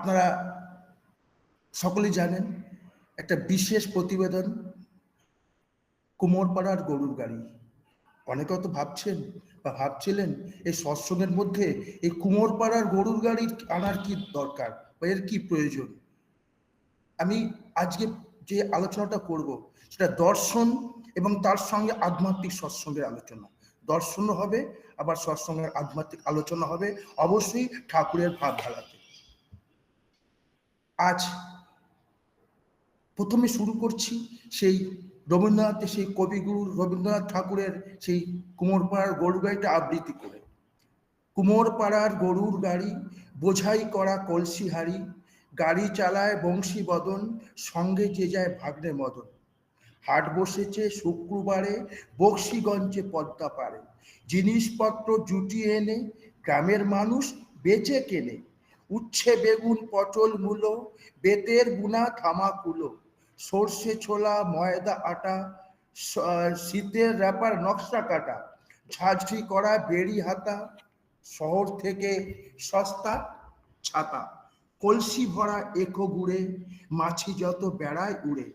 আপনারা সকলেই জানেন, একটা বিশেষ প্রতিবেদন কুমোরপাড়ার গরুর গাড়ি। অনেকে তো ভাবছেন বা ভাবছিলেন, এই সৎসঙ্গের মধ্যে এই কুমোরপাড়ার গরুর গাড়ি আনার কি দরকার বা এর কি প্রয়োজন? আমি আজকে যে আলোচনাটা করব, সেটা দর্শন এবং তার সঙ্গে আধ্যাত্মিক সৎসঙ্গের আলোচনা। দর্শনও হবে, আবার সৎসঙ্গের আধ্যাত্মিক আলোচনা হবে, অবশ্যই ঠাকুরের ভাব ধারাতে আজ প্রথমে শুরু করছি সেই রবীন্দ্রনাথের, সেই কবিগুরু রবীন্দ্রনাথ ঠাকুরের সেই কুমোরপাড়ার গরুর গাড়িটা আবৃত্তি করে। কুমোরপাড়ার গরুর গাড়ি, বোঝাই করা কলসি হাড়ি, গাড়ি চালায় বংশী বদন, সঙ্গে যে যায় ভাগ্নে মদন। হাট বসেছে শুক্রবারে, বক্সিগঞ্জে পদ্মা পারে জিনিসপত্র জুটিয়ে এনে, গ্রামের মানুষ বেচে কেনে। উচ্ছে বেগুন পটল মূলো, বেতের বুনা থামাকুলো সর্ষে ছোলা, ময়দা আটা শীতের র্যাপার নকশা কাটা, ঝাঁঝরি করা বেড়ি হাতা, শহর থেকে সস্তা ছাতা, কলসি ভরা একো গুড়ে, মাছি যত বেড়ায় উড়ে।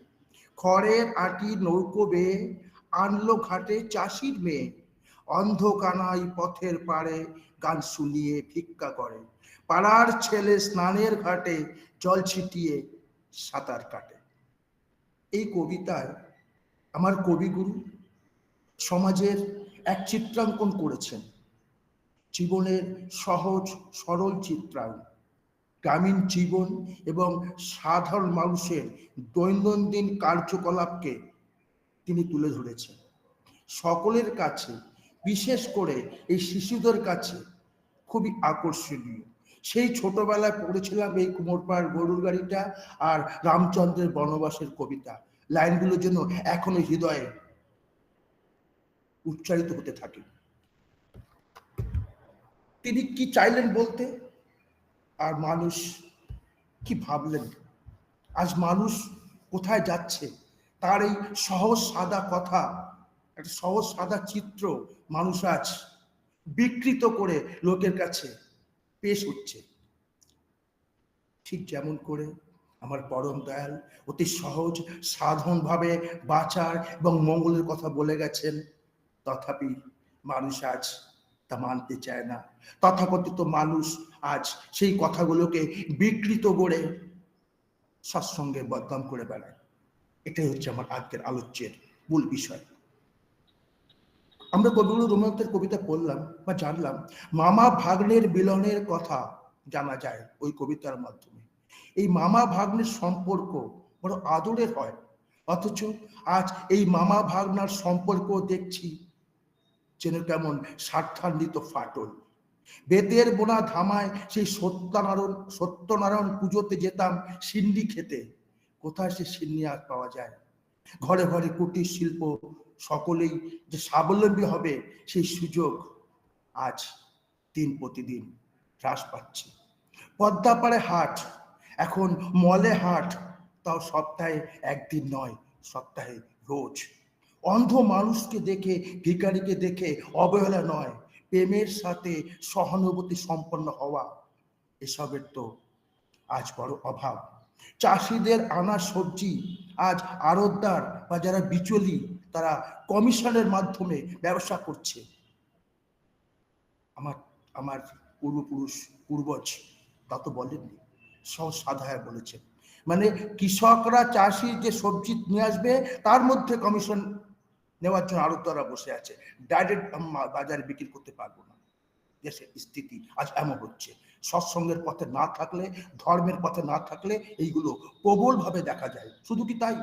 খড়ের আটি নৌকো বেয়ে, আনলো ঘাটে চাষির মেয়ে অন্ধকানাই পথের পাড়ে গান শুনিয়ে ভিক্ষা করে। পাড়ার ছেলে স্নানের ঘাটে জল ছিটিয়ে সাঁতার কাটে। এই কবিতায় আমার কবিগুরু সমাজের এক চিত্রাঙ্কন করেছেন। জীবনের সহজ, সরল চিত্রায়ন গ্রামীণ জীবন এবং সাধারণ মানুষের দৈনন্দিন কার্যকলাপকে তিনি তুলে ধরেছেন। সকলের কাছে, বিশেষ করে এই শিশুদের কাছে খুবই আকর্ষণীয়। সেই ছোটবেলায় পড়েছিলাম এই কুমোরপাড় গরুর গাড়িটা আর রামচন্দ্রের বনবাসের কবিতা। লাইনগুলোর জন্য এখনও হৃদয়ে উচ্চারিত হতে থাকে। তিনি কি চাইলেন বলতে? আর মানুষ কি ভাবলেন? আজ মানুষ কোথায় যাচ্ছে? তার এই সহজ সাদা কথা, একটা সহজ সাদা চিত্র মানুষ আজ বিকৃত করে লোকের কাছে পেশ হচ্ছে। ঠিক যেমন করে আমার পরম দয়াল অতি সহজ সাধারণভাবে বাঁচার এবং মঙ্গলের কথা বলে গেছেন। তথাপি মানুষ আজ তা মানতে চায় না। তথাকথিত মানুষ আজ সেই কথাগুলোকে বিকৃত করে সৎসঙ্গে বদনাম করে বেড়ায়। এটাই হচ্ছে আমার আজকের আলোচ্যের মূল বিষয়। আমরা কবিগুরু রবীন্দ্রনাথের কবিতা পড়লাম বা জানলাম, মামা ভাগ্নের মিলনের কথা জানা যায় ওই কবিতার মাধ্যমে। এই মামা ভাগ্নের সম্পর্ক বড় আদরের হয়, অথচ আজ এই মামা ভাগনার সম্পর্ক দেখছি যেন কেমন স্বার্থান্বিত ফাটল। বেতের বোনা ধামায় সেই সত্যনারায়ণ সত্যনারায়ণ পুজোতে যেতাম সিন্ডি খেতে। কোথায় সে সিন্নি আর পাওয়া যায়? ঘরে ঘরে কুটির শিল্প সকলেই যে স্বাবলম্বী হবে সেই সুযোগ আজ দিন প্রতিদিন হ্রাস পাচ্ছে। পদ্মাপাড়ে হাট, এখন মলে হাট, তাও সপ্তাহে একদিন নয়, সপ্তাহে রোজ। অন্ধ মানুষকে দেখে ভিকারিকে দেখে অবহেলা নয়, প্রেমের সাথে সহানুভূতি সম্পন্ন হওয়া, এসবের তো আজ বড় অভাব। চাষিদের আনা সবজি আজ আড়তদার বা যারা বিচলি তারা কমিশনের মাধ্যমে ব্যবসা করছে। আমার আমার পূর্বপুরুষ, পূর্বজ তা তো বলেননি সহজ সাধায় বলেছেন। মানে কৃষকরা চাষি যে সবজি নিয়ে আসবে, তার মধ্যে কমিশন নেওয়ার জন্য আরও আড়তদাররা বসে আছে। ডাইরেক্ট বাজারে বিক্রি করতে পারব না। দেশের স্থিতি আজ এমন হচ্ছে। সৎসঙ্গের পথে না থাকলে, ধর্মের পথে না থাকলে এইগুলো প্রবলভাবে দেখা যায়। শুধু কি তাই?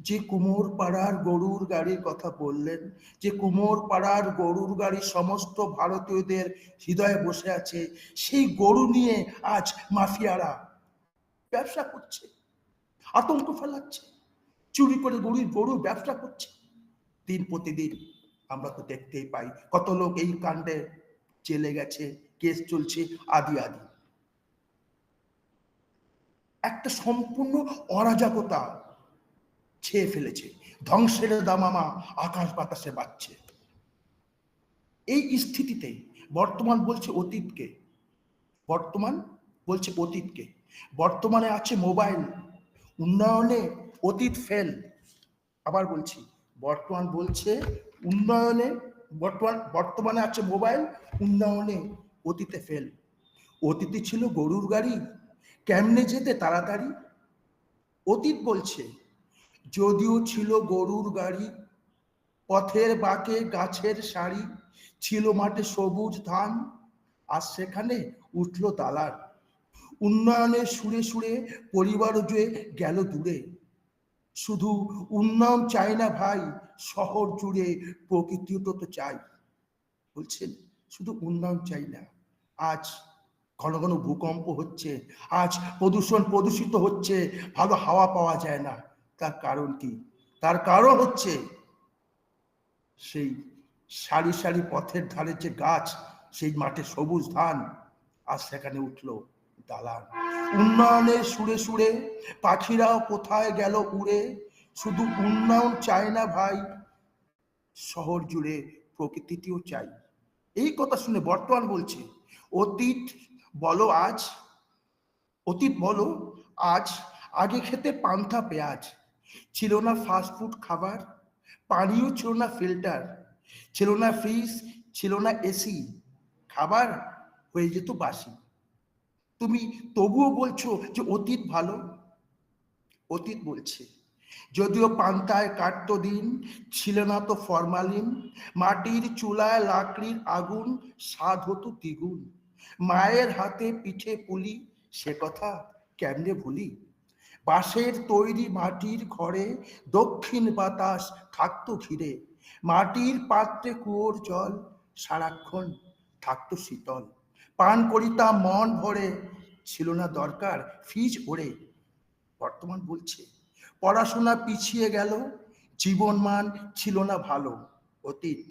যে কুমোর পাড়ার গরুর গাড়ির কথা বললেন, যে কুমোর পাড়ার গরুর গাড়ি সমস্ত ভারতীয়দের হৃদয়ে বসে আছে, সেই গরু নিয়ে আজ মাফিয়ারা ব্যবসা করছে, আতঙ্ক ফেলাচ্ছে, চুরি করে গরুর গরু ব্যবসা করছে। দিন প্রতিদিন আমরা তো দেখতেই পাই, কত লোক এই কাণ্ডে জেলে গেছে, কেস চলছে, আদি আদি। একটা সম্পূর্ণ অরাজকতা ছেয়ে ফেলেছে। ধ্বংসের দামামা আকাশ বাতাসে বাড়ছে। এই স্থিতিতে বর্তমান বলছে অতীতকে। বর্তমান বলছে অতীতকে। বর্তমানে আছে মোবাইল। উন্নয়নে অতীত ফেল। আবার বলছি, বর্তমান বলছে উন্নয়নে, বর্তমান, বর্তমানে আছে মোবাইল, উন্নয়নে অতীতে ফেল। অতীতে ছিল গরুর গাড়ি। কেমনে যেতে তাড়াতাড়ি? অতীত বলছে যদিও ছিল গরুর গাড়ি, পথের বাঁকে গাছের সারি, ছিল মাঠে সবুজ ধান, আর সেখানে উঠল দালার উন্নয়নের সুরে সুরে পরিবার জুড়ে গেল দূরে। শুধু উন্নয়ন চাই না ভাই, শহর জুড়ে প্রকৃতিও তো তো চাই। বলছেন, শুধু উন্নয়ন চাই না, আজ ঘন ঘন ভূকম্প হচ্ছে, আজ প্রদূষণ প্রদূষিত হচ্ছে, ভালো হাওয়া পাওয়া যায় না। তার কারণ কি? তার কারণ হচ্ছে সেই সারি সারি পথের ধারে যে গাছ, সেই মাঠে সবুজ ধান, আর সেখানে উঠল দালান। উন্নয়নের সুরে সুরে পাখিরাও কোথায় গেল উড়ে? শুধু উন্নয়ন চায় না ভাই, শহর জুড়ে প্রকৃতিটিও চাই। এই কথা শুনে বর্তমান বলছে, অতীত বলো আজ, অতীত বলো, আজ আগে খেতে পান্থা পেঁয়াজ ছিল না ফাস্টফুড খাবার, পানিও ছিল না ফিল্টার ছিল না ফ্রিজ ছিল না এসি খাবার হয়ে যেত বাসি। তুমি তবুও বলছো যে অতীত ভালো? অতীত বলছে। যদিও পান্তায় কাটতো দিন, ছিল না তো ফরমালিন মাটির চুলায় লাকড়ির আগুন, স্বাদ হতো দ্বিগুণ। মায়ের হাতে পিঠে পুলি, সে কথা কেমনে ভুলি? বাঁশের তৈরি মাটির ঘরে দক্ষিণ বাতাস থাকতো ঘিরে। মাটির পাত্রে কুয়োর জল সারাক্ষণ থাকতো শীতল। পান করিতাম মন ভরে, ছিল না দরকার ফিজ ওরে বর্তমান বলছে, পড়াশোনা পিছিয়ে গেল জীবন মান ছিল না ভালো অতীত।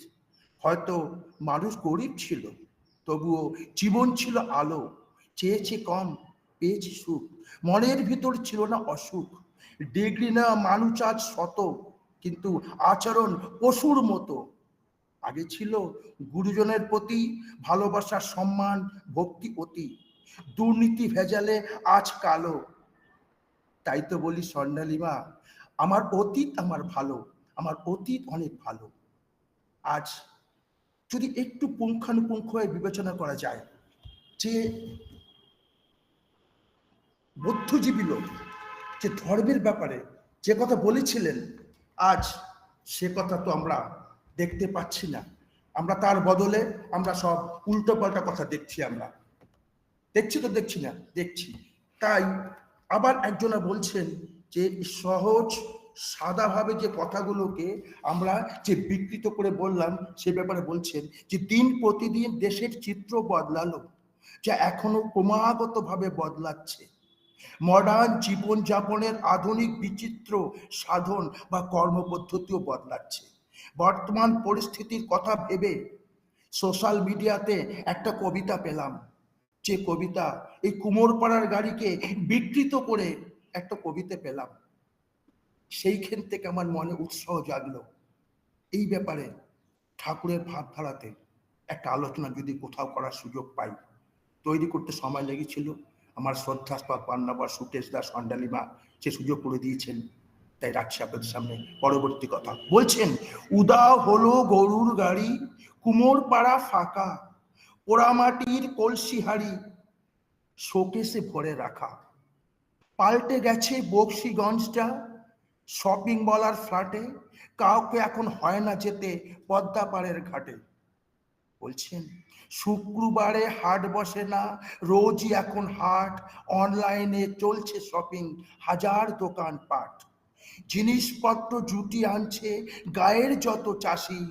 হয়তো মানুষ গরিব ছিল, তবুও জীবন ছিল আলো, চেয়েছে কম পেয়েছি সুখ। মনের ভিতর ছিল না অসুখ। ডিগ্রি না মানুষ আজ শত, কিন্তু আচরণ পশুর মতো। আগে ছিল গুরুজনের প্রতি ভালোবাসা, সম্মান, ভক্তি অতি। দুর্নীতি ভেজালে আজ কালো। তাই তো বলি স্বর্ণালিমা আমার অতীত আমার ভালো, আমার অতীত অনেক ভালো। আজ যদি একটু পুঙ্খানুপুঙ্খ বিবেচনা করা যায় যে বুদ্ধজীবী লোক, যে ধর্মের ব্যাপারে যে কথা বলেছিলেন, আজ সে কথা তো আমরা দেখতে পাচ্ছি না। আমরা তার বদলে আমরা সব উল্টো পাল্টা কথা দেখছি আমরা। দেখছি তো দেখছি না, দেখছি। তাই আবার একজনা বলছেন যে সহজ, সাদাভাবে যে কথাগুলোকে আমরা যে বিকৃত করে বললাম, সে ব্যাপারে বলছেন যে দিন প্রতিদিন দেশের চিত্র বদলালো, যা এখনও ক্রমাগতভাবে বদলাচ্ছে। মডার্ন জীবনযাপনের আধুনিক বিচিত্র সাধন বা কর্মপদ্ধতিও বদলাচ্ছে। বর্তমান পরিস্থিতির কথা ভেবে সোশ্যাল মিডিয়াতে একটা কবিতা পেলাম। যে কবিতা, এই কুমোরপাড়ার গাড়িকে বিকৃত করে একটা কবিতা পেলাম। সেইখান থেকে আমার মনে উৎসাহ জাগলো। এই ব্যাপারে ঠাকুরের ভাবধারাতে একটা আলোচনা যদি কোথাও করার সুযোগ পাই। তৈরি করতে সময় লেগেছিল। আমার শ্রদ্ধাস্পদ পান্নাবার সুকেশ দাস সন্ডালিমা সে সুযোগ করে দিয়েছেন, তাই রাখছি আপনাদের সামনে পরবর্তী কথা। বলছেন, উদা হলো গরুর গাড়ি, কুমোর পাড়া ফাঁকা পোড়ামাটির কলসি হাড়ি, শোকেসে ভরে রাখা। পাল্টে গেছে বক্সিগঞ্জটা শপিং মলার ফ্ল্যাটে, কাউকে এখন হয় না যেতে পদ্মাপাড়ের ঘাটে। বলছেন শুক্রবারে হাট বসে না, রোজই এখন হাট অনলাইনে চলছে শপিং হাজার দোকান পাট। জিনিসপত্র জুটি আনছে গায়ের যত চাষি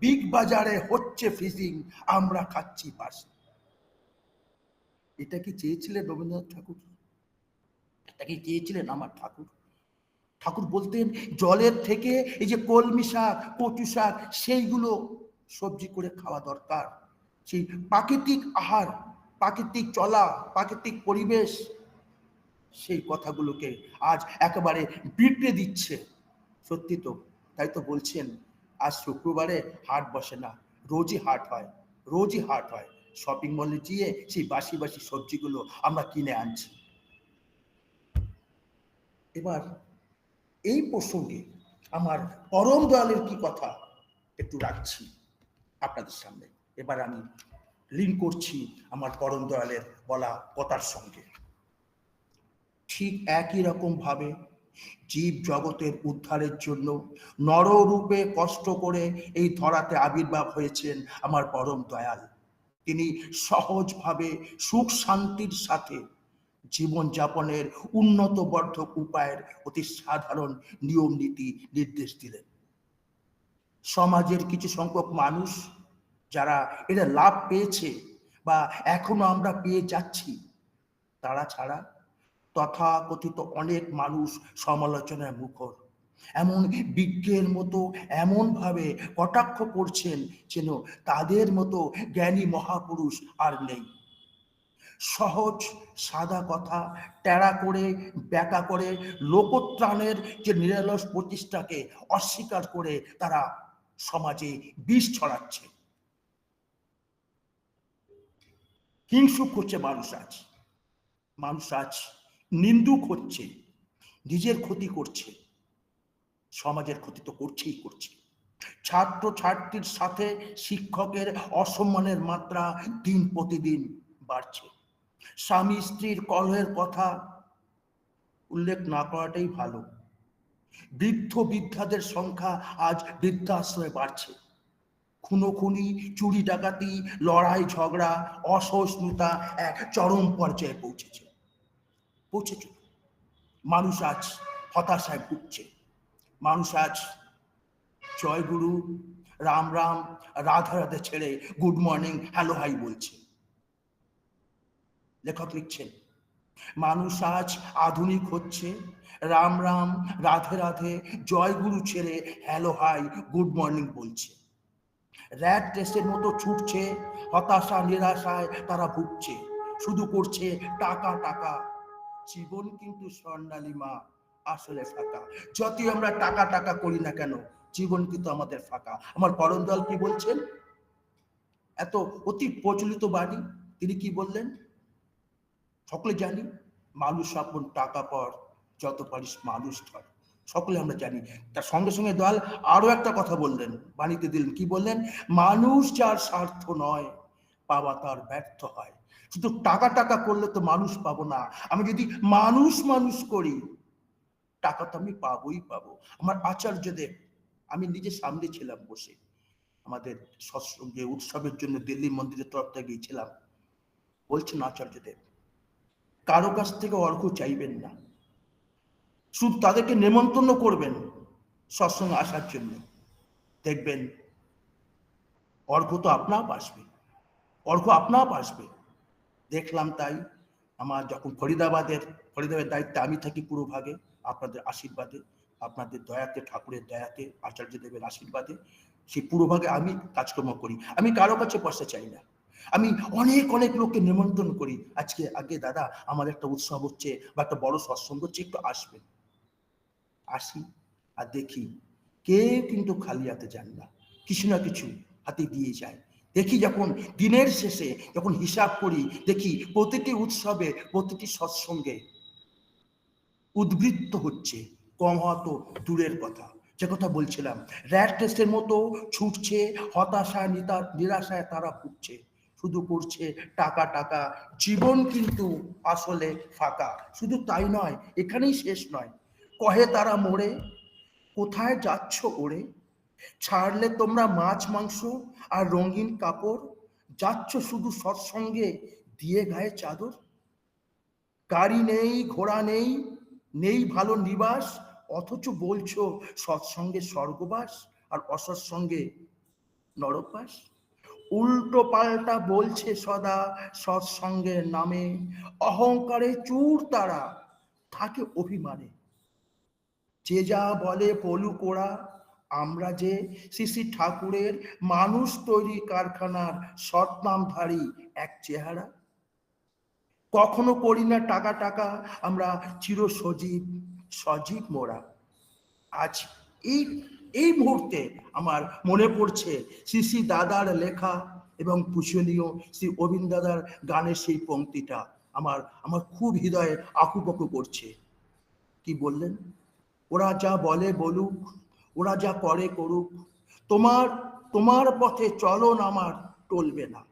বিগ বাজারে হচ্ছে ফ্রিজিং আমরা খাচ্ছি পাশে এটা কি চেয়েছিলেন রবীন্দ্রনাথ ঠাকুর? এটা কি চেয়েছিলেন আমার ঠাকুর? ঠাকুর বলতেন, জলের থেকে এই যে কলমি শাক, কচু শাক, সেইগুলো সবজি করে খাওয়া দরকার। সেই প্রাকৃতিক আহার, প্রাকৃতিক চলা, প্রাকৃতিক পরিবেশ, সেই কথাগুলোকে আজ একেবারে বিগড়ে দিচ্ছে। সত্যি তো, তাই তো বলছেন, আজ শুক্রবারে হাট বসে না, রোজই হাট হয়, রোজই হাট হয়। শপিং মলে গিয়ে সেই বাসি বাসি সবজিগুলো আমরা কিনে আনছি। এবার এই প্রসঙ্গে আমার পরম দয়ালের কি কথা একটু রাখছি আপনাদের সামনে। এবার আমি লিঙ্ক করছি আমার পরম দয়ালের বলা কথার সঙ্গে। ঠিক একই রকম ভাবে জীব জগতের উদ্ধারের জন্য নররূপে কষ্ট করে এই ধরাতে আবির্ভাব হয়েছেন আমার পরম দয়াল তিনি সহজভাবে সুখ শান্তির সাথে জীবন যাপনের উন্নত বর্ধক উপায়ের অতি সাধারণ নিয়ম নীতি নির্দেশ দিলেন। সমাজের কিছু সংখ্যক মানুষ যারা এটা লাভ পেয়েছে বা এখনও আমরা পেয়ে যাচ্ছি, তারা ছাড়া তথাকথিত অনেক মানুষ সমালোচনার মুখর। এমন বিজ্ঞের মতো এমনভাবে কটাক্ষ করছেন যেন তাদের মতো জ্ঞানী মহাপুরুষ আর নেই। সহজ, সাদা কথা, টেরা করে ব্যাকা করে, লোকত্রাণের যে নিরলস প্রতিষ্ঠাকে অস্বীকার করে তারা সমাজে বিষ ছড়াচ্ছে। হিংসুক হচ্ছে মানুষ আজ। মানুষ আজ নিন্দুক হচ্ছে, নিজের ক্ষতি করছে, সমাজের ক্ষতি তো করছেই করছে। ছাত্র ছাত্রীর সাথে শিক্ষকের অসম্মানের মাত্রা দিন প্রতিদিন বাড়ছে। স্বামী স্ত্রীর কলহের কথা উল্লেখ না করাটাই ভালো। বৃদ্ধ বৃদ্ধাদের সংখ্যা আজ বৃদ্ধাশ্রয়ে বাড়ছে। খুনোখুনি, চুরি ডাকাতি, লড়াই, ঝগড়া, অসহিষ্ণুতা এক চরম পর্যায়ে পৌঁছেছে। পৌঁছেছে। মানুষ আজ হতাশায় ভুগছে। মানুষ আজ জয়গুরু, রাম রাম, রাধা রাধে ছেড়ে গুড মর্নিং, হ্যালো হাই বলছে। লেখক লিখছেন, মানুষ আজ আধুনিক হচ্ছে। রাম রাম, রাধে রাধে, জয়গুরু ছেড়ে হ্যালো হাই, গুড মর্নিং বলছে। র্যাট টেস্টের মতো ছুটছে, হতাশা, নিরাশায় তারা ভুগছে। শুধু করছে টাকা টাকা। জীবন কিন্তু স্বর্ণালী মা, আসলে ফাঁকা। যতই আমরা টাকা টাকা করি না কেন, জীবন কিন্তু আমাদের ফাঁকা। আমার পরম দল কি বলছেন? এত অতি প্রচলিত বাণী, তিনি কি বললেন? সকলে জানি মানুষ আপন টাকা পর যত পারিস মানুষ ধর। সকলে আমরা জানি। তার সঙ্গে সঙ্গে দয়াল আরও একটা কথা বললেন। বাণীতে দিলেন, কি বললেন? মানুষ যার স্বার্থ নয়, পাওয়া তার ব্যর্থ হয়। শুধু টাকা টাকা করলে তো মানুষ পাবো না। আমি যদি মানুষ মানুষ করি, টাকা তো আমি পাবোই পাবো। আমার আচার্যদেব, আমি নিজে সামনে ছিলাম বসে। আমাদের যে উৎসবের জন্য দিল্লি মন্দিরের তরফ থেকে গিয়েছিলাম। বলছেন আচার্যদেব, কারও কাছ থেকে অর্ঘ চাইবেন না। শুধু তাদেরকে নেমন্তন্ন করবেন সৎসঙ্গে আসার জন্য। দেখবেন, অর্ঘ তো আপনাও আসবে, অর্ঘ আপনাও আসবে। দেখলাম তাই আমার যখন ফরিদাবাদের ফরিদাবাদের দায়িত্বে আমি থাকি পুরো ভাগে, আপনাদের আশীর্বাদে, আপনাদের দয়াতে, ঠাকুরের দয়াতে আচার্যদেবের আশীর্বাদে সেই পুরো ভাগে আমি কাজকর্ম করি। আমি কারও কাছে পয়সা চাই না। আমি অনেক অনেক লোককে নিমন্ত্রণ করি। আজকে আগে দাদা, আমার একটা উৎসব হচ্ছে বা একটা বড় সৎসঙ্গ হচ্ছে, একটু আসবেন। আসি আর দেখি কেউ কিন্তু খালি হাতে যান না। কিছু না কিছু হাতে দিয়ে যায়। দেখি যখন দিনের শেষে যখন হিসাব করি, দেখি প্রতিটি উৎসবে, প্রতিটি সৎসঙ্গে উদ্বৃত্ত হচ্ছে। কম হওয়া তো দূরের কথা। যে কথা বলছিলাম, র্যাট টেস্টের মতো ছুটছে হতাশায় নিতা- নিরাশায় তারা ভুগছে। শুধু করছে টাকা টাকা। জীবন কিন্তু আসলে ফাঁকা। শুধু তাই নয়, এখানেই শেষ নয়। কহে তারা মোড়ে? কোথায় যাচ্ছ ওরে ছাড়লে তোমরা মাছ, মাংস আর রঙিন কাপড়? যাচ্ছ শুধু সৎসঙ্গে দিয়ে গায়ে চাদর? গাড়ি নেই, ঘোড়া নেই নেই ভালো নিবাস, অথচ বলছো সৎসঙ্গে স্বর্গবাস আর অসৎসঙ্গে নরকবাস। উল্টো পাল্টা বলছে সদা সৎসঙ্গের নামে। অহংকারে চুর তারা, থাকে অভিমানে। যে যা বলে পলু কোড়া আমরা যে শ্রী ঠাকুরের মানুষ তৈরি কারখানার সৎনামধারী এক চেহারা? কখনো করি না টাকা টাকা, আমরা চির সজীব সজীব মোরা। আজ এই এই মুহূর্তে আমার মনে পড়ছে শ্রী শ্রী দাদার লেখা এবং পূজনীয় শ্রী অবিন্দ দাদার গানের সেই পংক্তিটা আমার আমার খুব হৃদয়ে আকুপাকু করছে। কি বললেন? ওরা যা বলে বলুক, ওরা যা করে করুক, তোমার তোমার পথে চলন আমার টলবে না।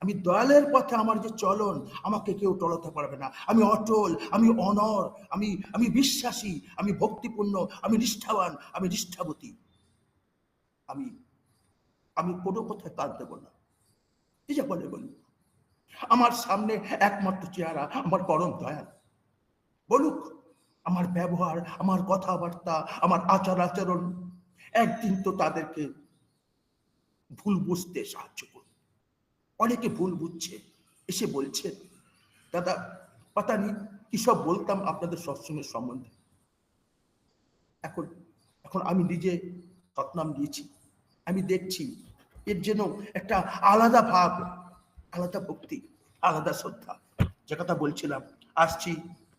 আমি দয়ালের পথে আমার যে চলন, আমাকে কেউ টলাতে পারবে না। আমি অটল, আমি অনর, আমি আমি বিশ্বাসী, আমি ভক্তিপূর্ণ, আমি নিষ্ঠাবান, আমি নিষ্ঠাবতী। আমি আমি কোনো কথায় কাজ দেবো না। এই যে বলে বলুক। আমার সামনে একমাত্র চেহারা, আমার পরম দয়াল। বলুক আমার ব্যবহার, আমার কথাবার্তা, আমার আচার আচরণ একদিন তো তাদেরকে ভুল বুঝতে সাহায্য করুন অনেকে ভুল বুঝছে, এসে বলছে, দাদা, পাতা নি কি সব বলতাম আপনাদের সৎসঙ্গের সম্বন্ধে? এখন এখন আমি নিজে সৎনাম দিয়েছি, আমি দেখছি এর যেন একটা আলাদা ভাব, আলাদা ভক্তি, আলাদা শ্রদ্ধা। যে কথা বলছিলাম, আসছি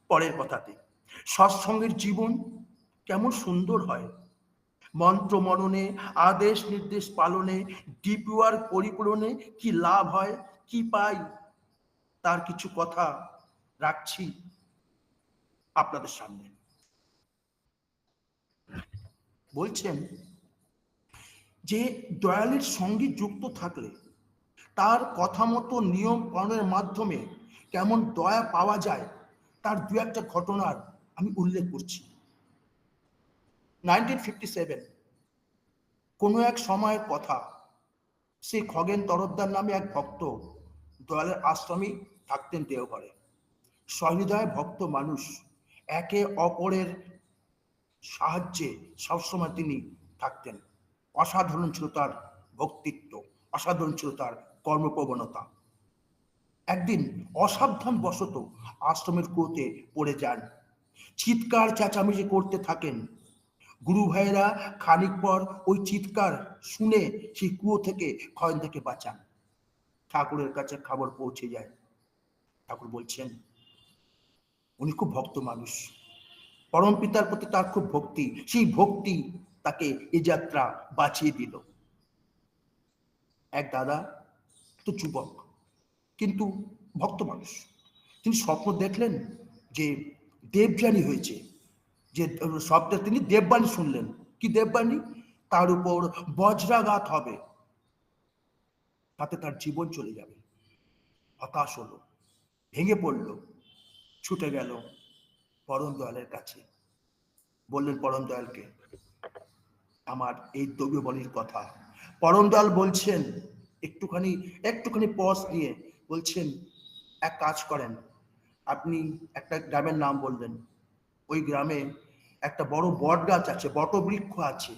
পরের কথাতে। সৎসঙ্গের জীবন কেমন সুন্দর হয়। মন্ত্র মননে আদেশ নির্দেশ পালনে ডিপিওয়ার পরিপূরণে কি লাভ হয়, কি পাই, তার কিছু কথা রাখছি আপনাদের সামনে। বলছেন যে, দয়ালের সঙ্গে যুক্ত থাকলে তার কথা মতো নিয়ম পালনের মাধ্যমে কেমন দয়া পাওয়া যায়, তার দু একটা ঘটনার আমি উল্লেখ করছি। নাইনটিন ফিফটি সেভেন কোনো এক সময়ের কথা সেই খগেন তরফদার নামে এক ভক্ত দয়ালের আশ্রমে থাকতেন দেওঘরে। সহৃদয় ভক্ত মানুষ, একে অপরের সাহায্যে সবসময় তিনি থাকতেন। অসাধারণ ছিল তার ভক্তিত্ব অসাধারণ ছিল তার কর্মপ্রবণতা। একদিন অসাবধান বশত আশ্রমের কুয়োতে পড়ে যান চিৎকার চেঁচামেচি করতে থাকেন। গুরু ভাইয়েরা খানিক পর ওই চিৎকার শুনে সেই কুয়ো থেকে ক্ষয়ন থেকে বাঁচান। ঠাকুরের কাছে খবর পৌঁছে যায়। ঠাকুর বলছেন, উনি খুব ভক্ত মানুষ। পরম পিতার প্রতি তার খুব ভক্তি। সেই ভক্তি তাকে এ যাত্রা বাঁচিয়ে দিল। এক দাদা তো যুবক, কিন্তু ভক্ত মানুষ। তিনি স্বপ্ন দেখলেন যে দেবযানী হয়েছে। যে শব্দে তিনি দেববাণী শুনলেন। কি দেববাণী তার উপর বজ্রাঘাত হবে। তাতে তার জীবন চলে যাবে। হতাশ হলো, ভেঙে পড়ল, ছুটে গেল পরম দয়ালের কাছে। বললেন পরম দয়ালকে আমার এই দ্রব্যবলির কথা। পরম দয়াল বলছেন, একটুখানি একটুখানি পজ দিয়ে বলছেন, এক কাজ করেন আপনি একটা গ্রামের নাম বললেন ওই গ্রামে একটা বড় বট গাছ আছে বট বৃক্ষ আছে।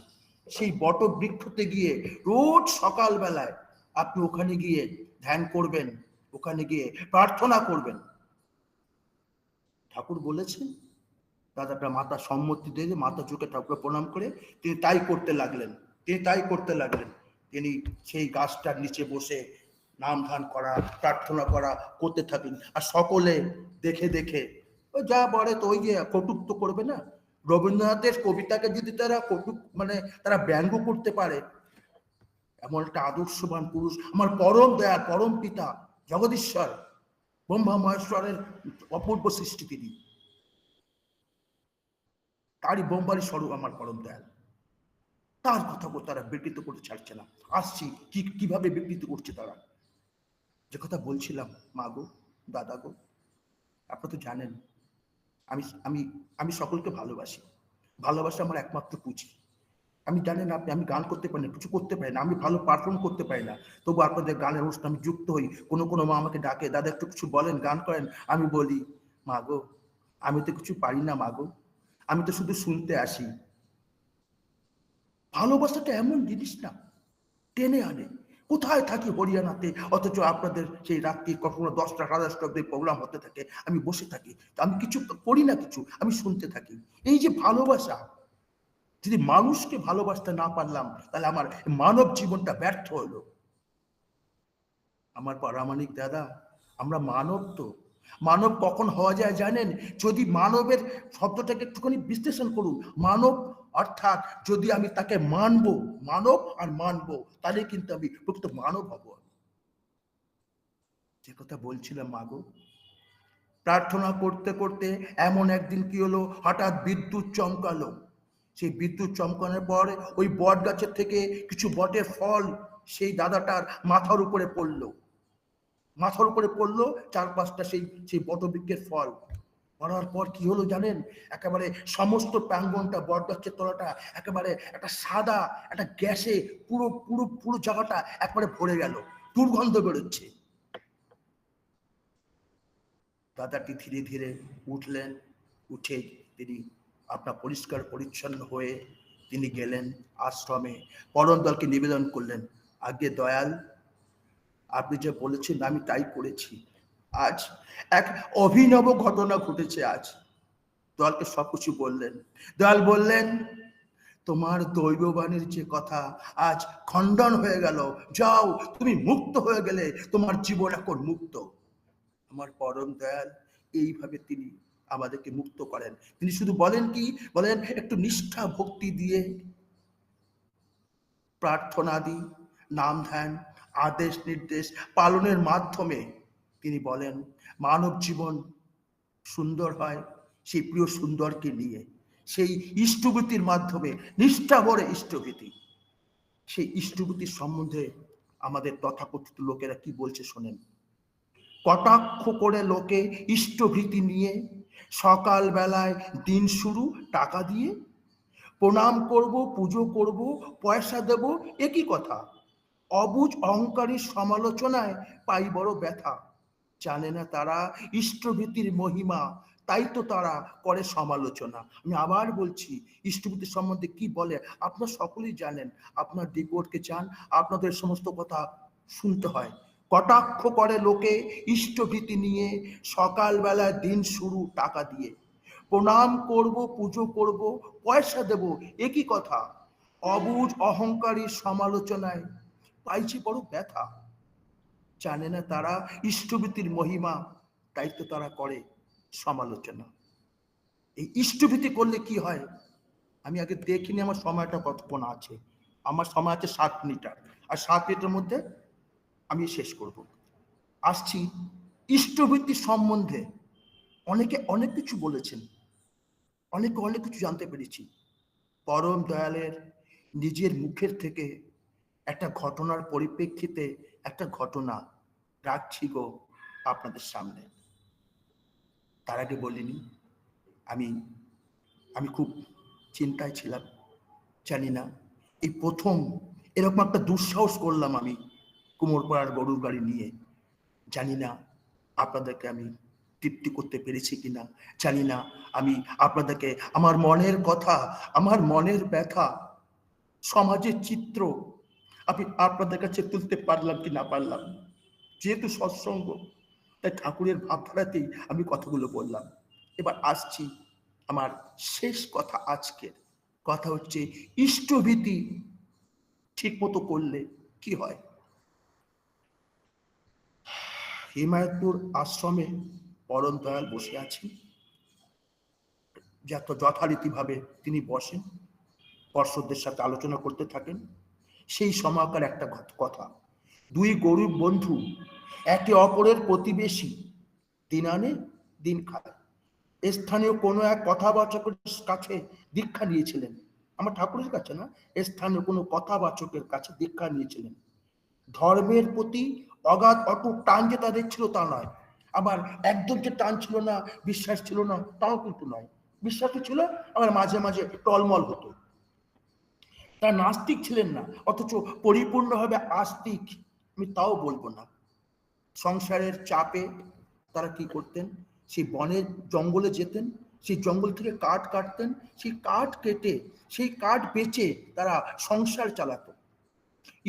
সেই বট বৃক্ষতে গিয়ে রোজ সকালবেলায় আপনি ওখানে গিয়ে ধ্যান করবেন, ওখানে গিয়ে প্রার্থনা করবেন। ঠাকুর বলেছেন দাদাটা মাতা সম্মতি দিয়ে মাতা চোখে ঠাকুর প্রণাম করে। তিনি তাই করতে লাগলেন, তিনি তাই করতে লাগলেন। তিনি সেই গাছটার নিচে বসে নাম ধান করা, প্রার্থনা করা, করতে থাকেন। আর সকলে দেখে দেখে যা বলে তো ওই যে কটুক্ত করবে না? রবীন্দ্রনাথের কবিতাকে যদি তারা কটুক মানে তারা ব্যঙ্গ করতে পারে, এমন একটা আদর্শবান পুরুষ, আমার পরম দয়া পরম পিতা জগদীশ্বর, ব্রহ্মা মহেশ্বরের অপূর্ব সৃষ্টি তিনি। তারই বোম্বারি স্বরূপ আমার পরম দয়াল। তার কথা তারা বিকৃত করতে ছাড়ছে না। আসছি কি, কীভাবে বিকৃত করছে তারা? যে কথা বলছিলাম, মা গো, দাদা গো, আপনারা তো জানেন, আমি আমি আমি সকলকে ভালোবাসি। ভালোবাসা আমার একমাত্র পুঁজি। আমি জানেন আপনি, আমি গান করতে পারি না, কিছু করতে পারি না, আমি ভালো পারফর্ম করতে পারি না। তবু আপনাদের গানের অনুষ্ঠান আমি যুক্ত হই। কোনো কোনো মা আমাকে ডাকে, দাদা, একটু কিছু বলেন, গান করেন। আমি বলি, মা গো, আমি তো কিছু পারি না, মা গো। আমি তো শুধু শুনতে আসি। ভালোবাসাটা এমন জিনিস না, টেনে আনে। কোথায় থাকি হরিয়ানাতে? অথচ আপনাদের সেই রাত্রি কখনো দশটা, সাড়ে দশটা অব্দি প্রোগ্রাম হতে থাকে। আমি বসে থাকি। আমি কিছু করি না কিছু, আমি শুনতে থাকি। এই যে ভালোবাসা, যদি মানুষকে ভালোবাসতে না পারলাম, তাহলে আমার মানব জীবনটা ব্যর্থ হলো। আমার পারামানিক দাদা, আমরা মানব তো। মানব কখন হওয়া যায় জানেন? যদি মানবের শব্দটাকে একটুখানি বিশ্লেষণ করুন। মানব অর্থাৎ যদি আমি তাকে মানব মানব আর মানব তাহলে কিন্তু আমি প্রকৃত মানব হব। যে কথা বলছিলাম মাগো, প্রার্থনা করতে করতে এমন একদিন কি হলো? হঠাৎ বিদ্যুৎ চমকালো। সেই বিদ্যুৎ চমকানোর পর ওই বট গাছের থেকে কিছু বটের ফল সেই দাদাটার মাথার উপরে পড়ল। মাথার উপরে পড়ল চার পাঁচটা সেই সেই বটবৃক্ষের ফল। পড়ার পর কি হলো জানেন? একেবারে সমস্ত প্রাঙ্গনটা বট তলাটা একেবারে একটা সাদা, একটা গ্যাসে পুরো পুরো পুরো জায়গাটা একবারে ভরে গেল। দুর্গন্ধ বেরোচ্ছে। দাদাটি ধীরে ধীরে উঠলেন। উঠে তিনি আপনার পরিষ্কার, পরিচ্ছন্ন হয়ে তিনি গেলেন আশ্রমে। পরম দলকে নিবেদন করলেন আগে দয়াল, আপনি যে বলেছেন আমি তাই করেছি। আজ এক অভিনব ঘটনা ঘটেছে আজ। দলকে সবকিছু বললেন। দয়াল বললেন, তোমার দৈববাণীর যে কথা আজ খণ্ডন হয়ে গেল। যাও, তুমি মুক্ত হয়ে গেলে তোমার জীবন এখন মুক্ত। আমার পরম দয়াল, এইভাবে তিনি আমাদেরকে মুক্ত করেন। তিনি শুধু বলেন কি? বলেন, একটু নিষ্ঠা, ভক্তি দিয়ে প্রার্থনা প্রার্থনাদি নাম ধ্যান, আদেশ, নির্দেশ পালনের মাধ্যমে তিনি বলেন, মানব জীবন সুন্দর হয় সেই প্রিয় সুন্দরকে নিয়ে। সেই ইষ্টভীতির মাধ্যমে নিষ্ঠা ভরে ইষ্টভীতি সেই ইষ্টভীতির সম্বন্ধে আমাদের তথাকথিত লোকেরা কি বলছে শোনেন। কটাক্ষ করে লোকে ইষ্টভীতি নিয়ে সকাল বেলায় দিন শুরু, টাকা দিয়ে, প্রণাম করব, পুজো করব, পয়সা দেব, একই কথা। অবুজ অহংকারী সমালোচনায় পাই বড় ব্যথা। জানে না তারা ইষ্টভীতির মহিমা, তাই তো তারা করে সমালোচনা। আমি আবার বলছি ইষ্টভীতির সম্বন্ধে কি বলে? আপনার সকলেই জানেন, আপনার ডিপোর্টকে চান, আপনাদের সমস্ত কথা শুনতে হয়। কটাক্ষ করে লোকে ইষ্টভীতি নিয়ে সকালবেলায় দিন শুরু টাকা দিয়ে। প্রণাম করব, পুজো করব, পয়সা দেব, একই কথা। অবুজ অহংকারী সমালোচনায় পাইছি বড় ব্যথা। জানে না তারা ইষ্টভীতির মহিমা তাই তো তারা করে সমালোচনা। এই ইষ্টভীতি করলে কি হয়? আমি আগে দেখিনি আমার সময়টা কতক্ষণ আছে। আমার সময় আছে সাত মিটার। আর সাত মিটার মধ্যে আমি শেষ করব। আসছি ইষ্টভীতি সম্বন্ধে। অনেকে অনেক কিছু বলেছেন। অনেকে অনেক কিছু জানতে পেরেছি। পরম দয়ালের নিজের মুখের থেকে একটা ঘটনার পরিপ্রেক্ষিতে একটা ঘটনা রাখছি গো আপনাদের সামনে। তার আগে বলিনি, আমি আমি খুব চিন্তায় ছিলাম, জানি না, এই প্রথম এরকম একটা দুঃসাহস করলাম আমি কুমোরপাড়ার গরুর গাড়ি নিয়ে। জানি না আপনাদেরকে আমি তৃপ্তি করতে পেরেছি কিনা, জানি না আমি আপনাদেরকে, আমার মনের কথা, আমার মনের ব্যথা, সমাজের চিত্র, আমি আপনাদের কাছে তুলতে পারলাম কি না পারলাম। যেহেতু সৎসঙ্গ, তাই ঠাকুরের ভাবধারাতেই আমি কথাগুলো বললাম। এবার আসছি আমার শেষ কথা আজকের। কথা হচ্ছে, ইষ্টভীতি ঠিক মতো করলে কি হয়? হিমায়তপুর আশ্রমে পরম দয়াল বসে আছেন। যত যথারীতিভাবে তিনি বসেন পর্ষদের সাথে আলোচনা করতে থাকেন। সেই সময়কার একটা কথা। দুই গরিব বন্ধু একে অপরের প্রতিবেশী। দিন আনে, দিন খায়। স্থানীয় কোনো এক কথাবাচকের কাছে দীক্ষা নিয়েছিলেন। আমার ঠাকুরের কাছে না স্থানীয় কোনো কথাবাচকের কাছে দীক্ষা নিয়েছিলেন। ধর্মের প্রতি অগাধ অটুট টান যে তাদের ছিল তা নয়। আবার একদম যে টান ছিল না, বিশ্বাস ছিল না, তাও কিন্তু নয়। বিশ্বাস ছিল, আবার মাঝে মাঝে টলমল হতো। তারা নাস্তিক ছিলেন না, অথচ পরিপূর্ণভাবে আস্তিক। আমি তাও বলব না। সংসারের চাপে তারা কি করতেন? সেই বনের জঙ্গলে যেতেন, সেই জঙ্গল থেকে কাঠ কাটতেন, সেই কাঠ কেটে, সেই কাঠ বেচে তারা সংসার চালাতো।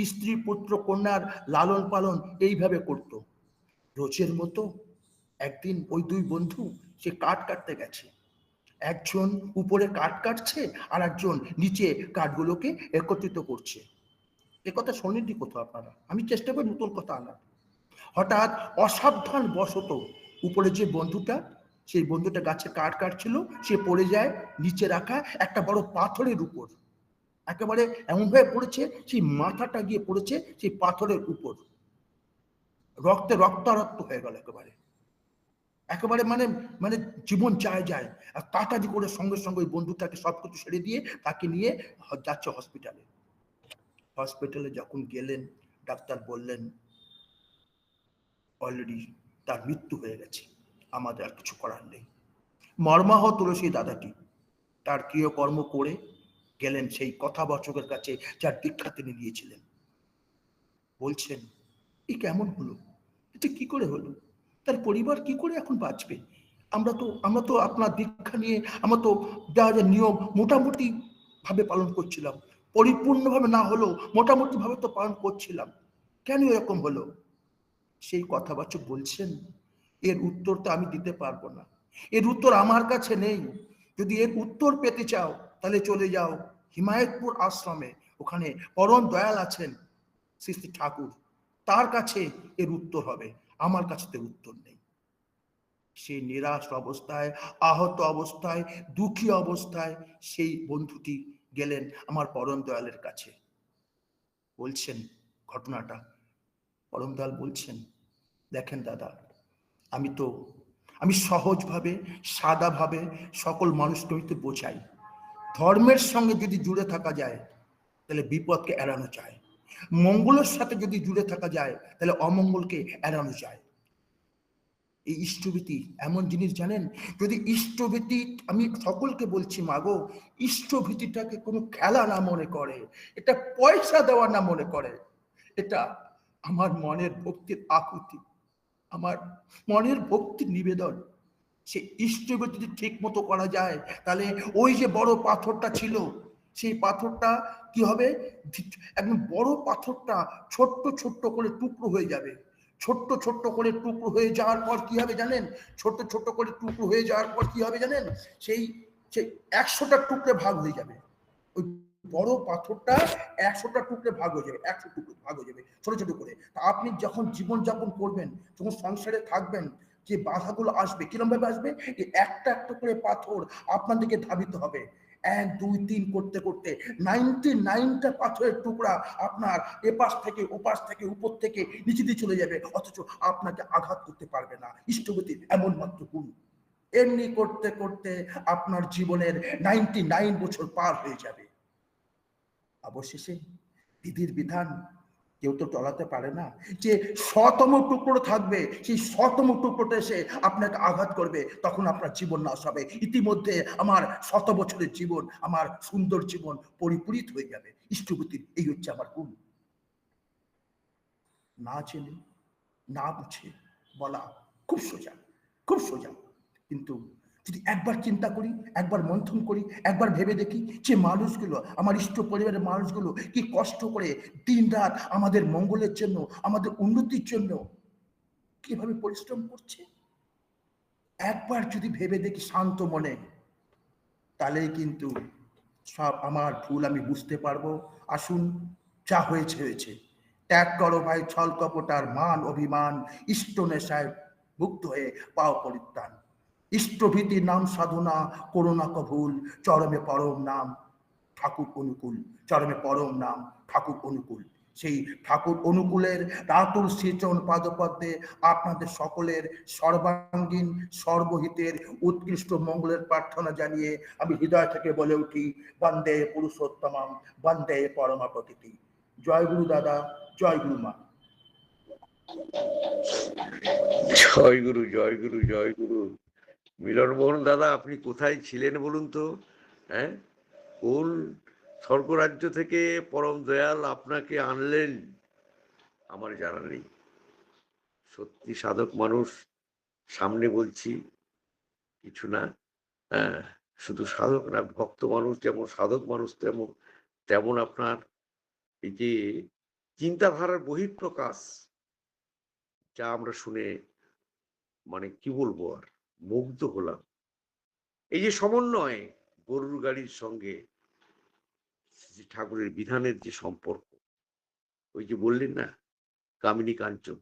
স্ত্রী, পুত্র, কন্যার লালন পালন এইভাবে করত। রোজের মতো একদিন ওই দুই বন্ধু সে কাঠ কাটতে গেছে। একজন উপরে কাঠ কাটছে আর একজন নিচে কাঠগুলোকে একত্রিত করছে। এ কথা শোনেননি কোথাও আপনারা? আমি চেষ্টা করি নতুন কথা আনার। হঠাৎ অসাবধান বশত উপরে যে বন্ধুটা, সেই বন্ধুটা গাছে কাঠ কাটছিল, সে পড়ে যায় নিচে রাখা একটা বড় পাথরের উপর। একেবারে এমনভাবে পড়েছে, সেই মাথাটা গিয়ে পড়েছে সেই পাথরের উপর। রক্তে রক্তারক্ত হয়ে গেল একেবারে। একেবারে মানে মানে জীবন যায় যায়। আর তাড়াতাড়ি করে সঙ্গে সঙ্গে ওই বন্ধুটাকে সবকিছু ছেড়ে দিয়ে তাকে নিয়ে যাচ্ছে হসপিটালে হসপিটালে যখন গেলেন, ডাক্তার বললেন অলরেডি তার মৃত্যু হয়ে গেছে। আমাদের আর কিছু করার নেই। মর্মাহত হলো সেই দাদাটি তার কর্ম করে গেলেন সেই কথাবাচকের কাছে যার দীক্ষা তিনি নিয়েছিলেন। বলছেন, এ কেমন হলো? এটা কি করে হলো? তার পরিবার কি করে এখন বাঁচবে? আমরা তো আমরা তো আপনার দীক্ষা নিয়ে, আমরা তো যা যা নিয়ম মোটামুটি ভাবে পালন করছিলাম। পরিপূর্ণভাবে না হলেও মোটামুটি ভাবে তো পালন করছিলাম। কেন এরকম হলো? সেই কথাবাচক বলছেন? এর উত্তর তো আমি দিতে পারব না। এর উত্তর আমার কাছে নেই। যদি এর উত্তর পেতে চাও, তাহলে চলে যাও হিমায়তপুর আশ্রমে। ওখানে পরম দয়াল আছেন শ্রী ঠাকুর। তার কাছে এর উত্তর হবে। আমার কাছে তো উত্তর নেই। সেই নিরাশ অবস্থায়, আহত অবস্থায়, দুঃখী অবস্থায় সেই বন্ধুটি গেলেন আমার পরম দয়ালের কাছে। বলছেন ঘটনাটা। পরম দয়াল বলছেন, দেখেন দাদা, আমি তো, আমি সহজভাবে, সাদাভাবে সকল মানুষকে হইতে বোঝাই। ধর্মের সঙ্গে যদি জুড়ে থাকা যায়, তাহলে বিপদকে এড়ানো যায়। মঙ্গলের সাথে যদি জুড়ে থাকা যায়, তাহলে অমঙ্গলকে এড়ানো যায়। এই ইষ্টভীতি এমন জিনিস জানেন? যদি ইষ্টভীতি, আমি সকলকে বলছি মাগো ইষ্টভীতিটাকে কোনো খেলা না মনে করে। এটা পয়সা দেওয়া না মনে করে। এটা আমার মনের ভক্তির আকুতি, আমার মনের ভক্তির নিবেদন, সে ইষ্টকে যদি ঠিক মতো করা যায়, তাহলে ওই যে বড় পাথরটা ছিল, সেই পাথরটা কি হবে? একদম বড় পাথরটা ছোট্ট ছোট্ট করে টুকরো হয়ে যাবে। ছোট্ট ছোট্ট করে টুকরো হয়ে যাওয়ার পর কি হবে জানেন? ছোট্ট ছোট্ট করে টুকরো হয়ে যাওয়ার পর কি হবে জানেন? সেই সেই একশোটা টুকরে ভাগ হয়ে যাবে। ওই বড় পাথরটা একশোটা টুকরে ভাগ হয়ে যাবে, একশো টুকরো ভাগ হয়ে যাবে, ছোট ছোট করে। তা আপনি যখন জীবনযাপন করবেন, যখন সংসারে থাকবেন, যে বাধাগুলো আসবে কিরম ভাবে আসবে? এই একটা একটা করে পাথর আপনার দিকে ধাবিত হবে। এক, দুই, তিন করতে করতে নাইনটি নাইনটা পাথরের টুকরা আপনার এপাশ থেকে, ওপাশ থেকে, উপর থেকে নিচে দিয়ে চলে যাবে, অথচ আপনাকে আঘাত করতে পারবে না। ইষ্টগতির এমন মাত্র গুণ। এমনি করতে করতে আপনার জীবনের নাইনটি নাইন বছর পার হয়ে যাবে। অবশেষে বিধির বিধান কেউ তো টলাতে পারে না। যে শতম টুকরো থাকবে, সেই শতম টুকরোটা এসে আপনাকে আঘাত করবে, তখন আপনার জীবন নাশ হবে। ইতিমধ্যে আমার শত বছরের জীবন, আমার সুন্দর জীবন পরিপূরিত হয়ে যাবে। ইষ্টপতির এই হচ্ছে আমার গুণ। না জেনে, না বুঝে বলা খুব সোজা খুব সোজা। কিন্তু যদি একবার চিন্তা করি, একবার মন্থন করি, একবার ভেবে দেখি যে মানুষগুলো, আমার ইষ্ট পরিবারের মানুষগুলো কি কষ্ট করে দিন রাত আমাদের মঙ্গলের জন্য, আমাদের উন্নতির জন্য কীভাবে পরিশ্রম করছে? একবার যদি ভেবে দেখি শান্ত মনে, তাহলেই কিন্তু সব আমার ভুল আমি বুঝতে পারব। আসুন, যা হয়েছে হয়েছে। ত্যাগ করো ভাই, ছল কপটার মান, অভিমান, ইষ্ট নেশায় মুক্ত হয়ে পাও পরিত্রাণ। ইষ্টভীতি নাম সাধনা করোনা কভুল চরমে পরম নাম ঠাকুর অনুকূল, চরমে পরম নাম ঠাকুর অনুকূল। সেই ঠাকুর অনুকূলের রাতুল সৃজন পাদপদ্মে আপনাদের সকলের সর্বাঙ্গীন, সর্বহিতের উৎকৃষ্ট মঙ্গলের প্রার্থনা জানিয়ে আমি হৃদয় থেকে বলে উঠি, বন্দে পুরুষোত্তমম, বন্দে পরমা প্রকৃতি। জয় গুরু দাদা, জয় গুরু মা। জয় গুরু জয় গুরু জয় গুরু। মিলন মোহন দাদা, আপনি কোথায় ছিলেন বলুন তো? হ্যাঁ? কোন স্বর্গরাজ্য থেকে পরম দয়াল আপনাকে আনলেন? আমার জানা নেই। সত্যি সাধক মানুষ, সামনে বলছি, কিছু না। হ্যাঁ শুধু সাধক না, ভক্ত মানুষ যেমন, সাধক মানুষ তেমন তেমন আপনার এই যে চিন্তাধারার বহিঃপ্রকাশ, যা আমরা শুনে মানে কি বলব আর? মুগ্ধ হলাম। এই যে সমন্বয় গরুর গাড়ির সঙ্গে ঠাকুরের বিধানের যে সম্পর্ক, ওই যে বললেন না, কামিনী কাঞ্চন?